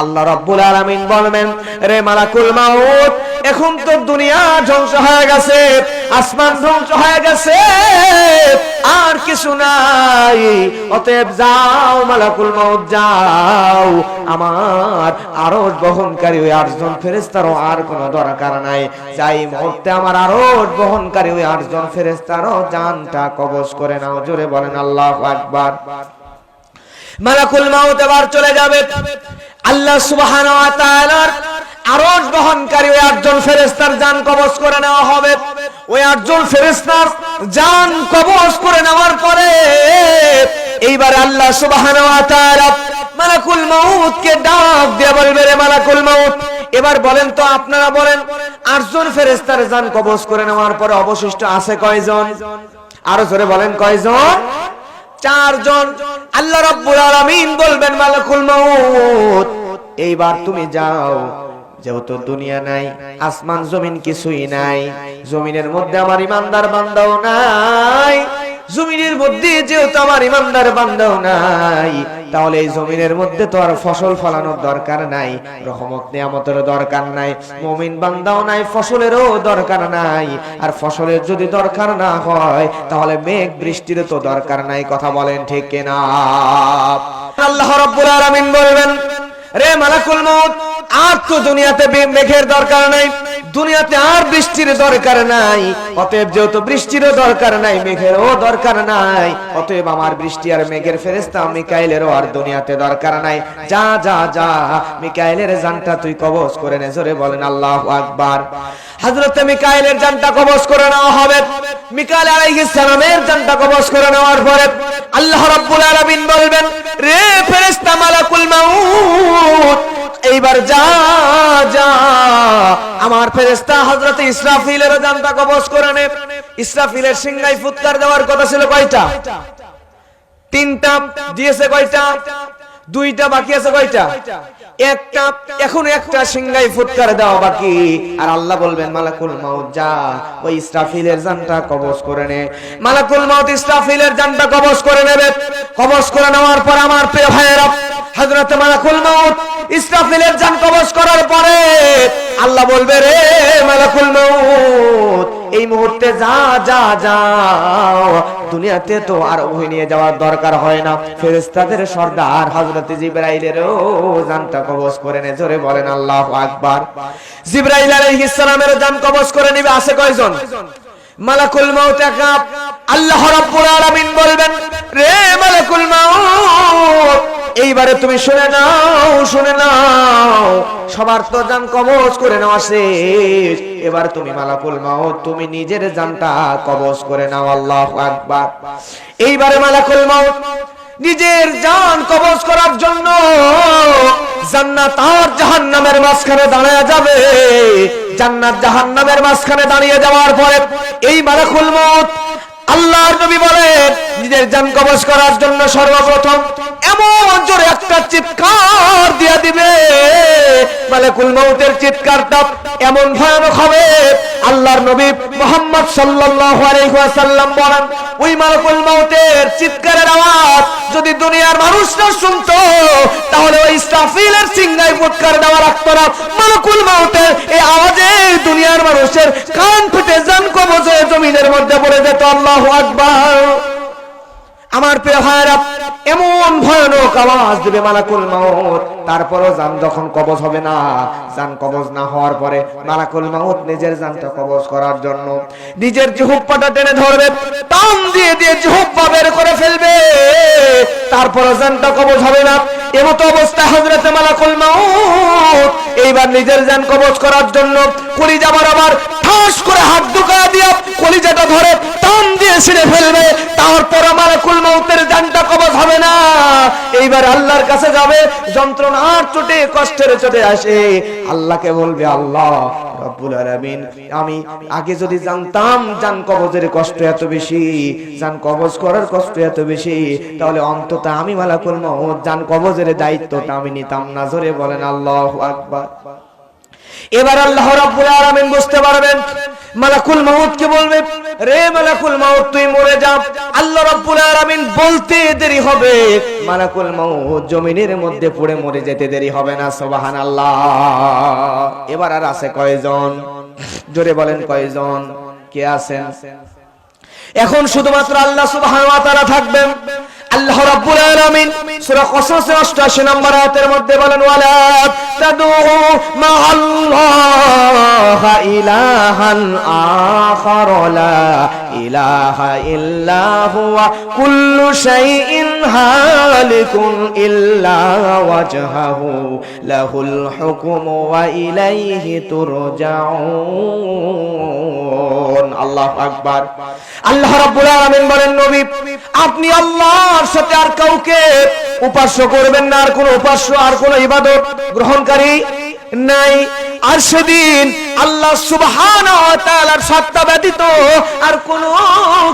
আল্লাহ রাব্বুল আলামিন বলবেন, রে মালাকুল মাউত, এখন তো দুনিয়া ধ্বংস হয়ে গেছে, আসমান ধ্বংস হয়ে গেছে, আর কিছু নাই। অতএব যাও মালাকুল মাউত, যাও। আমার আরশ বহনকারী ওই আটজন ফেরেস্তারও আর কোনো দরকার নাই। যাই মুহূর্তে আমার আরশ বহনকারী ওই আটজন ফেরেস্তারও জানটা কবজ করে নাও, জোরে বলেন আল্লাহু আকবার। মালাকুল মাউত এবার চলে যাবে। আল্লাহ তাআলার আরশ বহনকারী ওই আটজন ফেরেশতার জান কবজ করে নেওয়া হবে। ওই আটজন ফেরেশতার জান কবজ করে নেওয়ার পরে এইবার আল্লাহ তাআলা মালাকুল মাউতকে ডাক দিয়ে বলবে, রে মালাকুল মাউত, এবার বলেন তো আপনারা বলেন, আটজন ফেরেশতার জান কবজ করে নেওয়ার পরে অবশিষ্ট আছে কয়জন? আরও জোরে বলেন, কয়জন? চারজন। আল্লাহ রাব্বুল আলামিন বলবেন, মালাকুল মাউত এইবার তুমি যাও। যেহেতু দুনিয়া নাই, আসমান, জমিন কিছুই নাই, জমিনের মধ্যে আমার ইমানদার বান্দাও নাই। জমিনের মধ্যে যেহেতু আমার ইমানদার বান্দাও নাই, তাহলে এই জমিনের মধ্যে তো আর ফসল ফলানোর দরকার নাই, রহমত নিয়ামতের দরকার নাই, মমিন বান্দাও নাই, ফসলেরও দরকার নাই। আর ফসলের যদি দরকার না হয়, তাহলে মেঘ বৃষ্টির তো দরকার নাই, কথা বলেন ঠিক কিনা? আল্লাহ রাব্বুল আলামিন বলবেন রে মালাকুল মউত, আর তো দুনিয়াতে মেঘের দরকার নাই। দুনিয়াতে আর বৃষ্টির দরকার নাই। অতএব যেহেতু বৃষ্টিরও দরকার নাই, মেঘেরও দরকার নাই, অতএব আমার বৃষ্টি আর মেঘের ফেরেস্তা মিকাইলেরও আর দুনিয়াতে দরকার নাই। যা যা যা, মিকাইলের জানটা তুই কবজ করে নে, জোরে বলেন আল্লাহ আকবার। হযরত মিকাইলের জানটা কবজ করে নেওয়া হবে। মিকাইল আলাইহিস সালামের জানটা কবজ করে নেওয়ার পরে আল্লাহ রাব্বুল আলামিন বলবেন এইবার যা যা। আমার ফেরেশতা হযরত ইসরাফিলের জানটা কবজ করে নে। ইসরাফিলের সিংহাই ফুৎকার দেওয়ার কথা ছিল কয়টা? তিনটা, দিয়েছে কয়টা? দুইটা বাকি আছে কয়টা? একটা, এখন একটা সিংহাই ফুৎকার দেওয়া বাকি। আর আল্লাহ বলবেন, মালাকুল মাউত, যা। ওই ইসরাফিলের জানটা কবজ করে নে। মালাকুল মাউত ইসরাফিলের জানটা কবজ করে নেবে। কবজ করে নেওয়ার পর আমার প্রিয় ভাইয়েরা হযরত মালাকুল মাউত ইসরাফিলের জান কবজ করার পরে আল্লাহ বলবে, রে মালাকুল মাউত, এই মুহূর্তে যা যা, যাও। দুনিয়াতে তো আর ওই নিয়ে যাওয়ার দরকার হয় না। ফেরেশতাদের সর্দার হযরত জিবরাইলেরও জানটা কবজ করে নে। জোরে বলেন, আল্লাহু আকবার। জিবরাইল আলাইহিস সালামের জান কবজ করে নিবে। আছে কয়জন? মালাকুল মাউত একা। এইবারে তুমি শুনে নাও শুনে নাও। সবার তো জান কবজ করে নেওয়া শেষ। এবার তুমি মালাকুল মাউত, তুমি নিজের জানটা কবজ করে নাও, আল্লাহু আকবার। এইবারে মালাকুল মাউত, নিজের জান কবজ করার জন্য জান্নাত আর জাহান্নামের মাঝখানে দাঁড়ায় যাবে। জান্নাত জাহান্নামের মাঝখানে দাঁড়িয়ে যাওয়ার পরে এই মালাকুল মউত, আল্লাহর নবী বলেন, নিজের জান কবজ করার জন্য সর্বপ্রথম এমন জোরে একটা চিৎকার দিয়ে দিবে। মালাকুল মউতের চিৎকারটা এমন ভয়ানক হবে। আল্লাহর নবী মোহাম্মদ সাল্লাল্লাহু আলাইহি ওয়াসাল্লাম বলেন, ওই মালাকুল মউতের চিৎকারের আওয়াজ যদি দুনিয়ার মানুষরা শুনতো, তাহলে ওই ইসরাফিলের সিংহাই ফুৎকার দেওয়া রাখতো না। মালাকুল মউতের এই আওয়াজে দুনিয়ার মানুষের কান ফেটে জান কবজ জমিনের মধ্যে পড়ে যেত। আল্লাহু আকবার। আমার প্রিয় ভাইরা এমন ভয়ানক আওয়াজ দেবে মালাকুল মাউত। তারপরও জান যখন কবজ হবে না জান কবজ না হওয়ার পরে মালাকুল মাউত নিজের জানটা কবজ করার জন্য নিজের জিহুব্বাটা টেনে ধরবে, টান দিয়ে দিয়ে জিহুব্বা বের করে ফেলবে। তারপরও জানটা কবজ হবে না। এমতো অবস্থায় হযরতে মালাকুল মাউত। এইবার নিজের জান কবজ করার জন্য কলিজা বরাবর ঠাস করে হাত ঢুকা দিয়া কলিজাটা ধরে ছিঁড়ে ফেলবে, তারপর মালাকুল মৌতের জানটা কবজ হবে না। এইবার আল্লাহর কাছে যাবে, যন্ত্রণার চোটে, কষ্টের চোটে আসে। আল্লাহকে বলবে, আল্লাহ আমি আগে যদি জানতাম জান কবজের কষ্ট এত বেশি কবজ করার কষ্ট এত বেশি, তাহলে অন্তত আমি মালাকুল মউত, জান কবজের দায়িত্বটা আমি নিতাম না। জোরে বলেন, আল্লাহু এবার আল্লাহ রাব্বুল আলামিন মালাকুল মাউত কে বলবে? রে মালাকুল মাউত, তুই মরে যা। আল্লাহ রাব্বুল আলামিন বলতে দেরি হবে। মালাকুল মাউত জমিনের মধ্যে পড়ে মরে যেতে দেরি হবে না, সুবহানাল্লাহ। এবার আর আছে কয়জন? জোরে বলেন কয়জন? কে আছেন? এখন শুধুমাত্র আল্লাহ সুবহানাহু ওয়া তাআলা থাকবেন। আল্লাহ রাব্বুল আলামিন সূরা কসস 88 নম্বর আয়াতের মধ্যে বলেন, ওয়ালা তাদু মাআল্লাহ ইলাহান আখার, লা ইলাহা ইল্লা হুয়া। কুল্লু শাইইন হালিকুন ইল্লা ওয়াজহাহু। লাহুল হুকমু ওয়া ইলাইহি তুরজাউন। আল্লাহু আকবার। আল্লাহ রাব্বুল আলামিন বলেন, নবী, আপনি আল্লাহর সাথে আর কাউকে উপাস্য করবেন না, আর কোন উপাস্য, আর কোন ইবাদত গ্রহণকারী নাই। আর সেদিন আল্লাহ তাআলার সত্তা ব্যতীত আর কোনো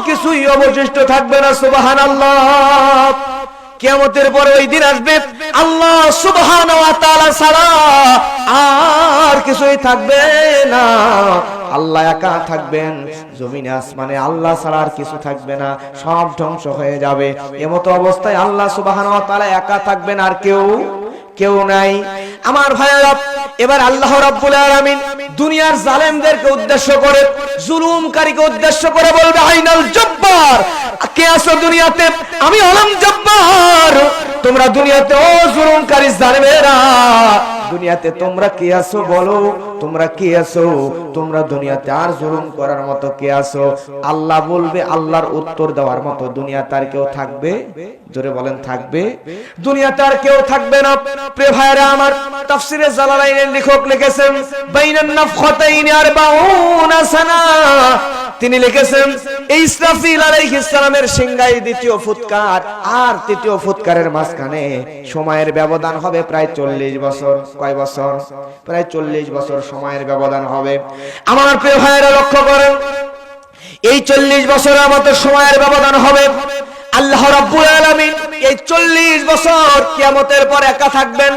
কিছুই অবশিষ্ট থাকবে না, সুবহানাল্লাহ। কিয়ামতের পরে ওই দিন আসবে, আল্লাহ ছাড়া আর কিছুই থাকবে না। আল্লাহ একা থাকবেন, জমিনে আসমানে আল্লাহ ছাড়া আর কিছু থাকবে না, সব ধ্বংস হয়ে যাবে। এমতো অবস্থায় আল্লাহ তাআলা একা থাকবেন আর কেউ কেউ নাই। আমার ভাইয়েরা এবার আল্লাহ রাব্বুল আলামিন দুনিয়ার জালেমদেরকে উদ্দেশ্য করে, জুলুমকারীকে উদ্দেশ্য করে বলবে, আইনাল জব্বার, কে আছো দুনিয়াতে? আমি হলাম জব্বার। তোমরা দুনিয়াতে, ও জুলুমকারী জালেমেরা দুনিয়াতে তোমরা কে আছো বলো? তোমরা কে আছো? তোমরা দুনিয়াতে আর জুলুম করার মতো কে আছো? আল্লাহ বলবে, আল্লাহর উত্তর দেওয়ার মতো দুনিয়াতে আর কেউ থাকবে? জোরে বলেন, থাকবে। দুনিয়াতে আর কেউ থাকবে না। প্রিয় ভাইরা আমার তাফসিরে জালালাইনের লেখক লিখেছেন, বাইনান নাফখাতাইন আরবাউনা সানা। তিনি লিখেছেন, ইসরাফিল আলাইহিস সালামের সিংহাই দ্বিতীয় ফুৎকার আর তৃতীয় ফুৎকারের মাঝখানে সময়ের ব্যবধান হবে প্রায় চল্লিশ বছর। কয় বছর? প্রায় চল্লিশ বছর সময়ের ব্যবধান হবে। আমার প্রিয় ভাইয়েরা, লক্ষ্য করেন, এই চল্লিশ বছরের মতো সময়ের ব্যবধান হবে। আল্লাহ রাব্বুল আলামিন এই চল্লিশ বছর কিয়ামতের পর একা থাকবেন।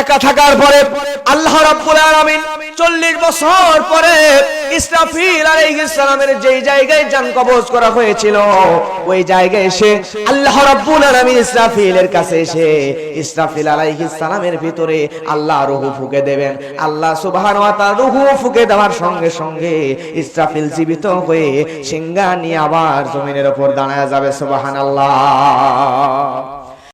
একা থাকার পরে আল্লাহ রাব্বুল আলামিন চল্লিশ বছর পরে ইসরাফিল আলাইহিস সালামের যেই জায়গায় জান কবজ করা হয়েছিল, ওই জায়গায় এসে আল্লাহ রাব্বুল আলামিন ইসরাফিলের কাছে এসে ইসরাফিল আলাইহিস সালামের ভিতরে আল্লাহ রূহ ফুকে দেবেন। আল্লাহ সুবহানাহু ওয়া তাআলা রূহ ফুকে দেওয়ার সঙ্গে সঙ্গে ইসরাফিল জীবিত হয়ে সিংহা নিয়ে আবার জমিনের উপর দাঁড়ায় যাবে, সুবহানাল্লাহ।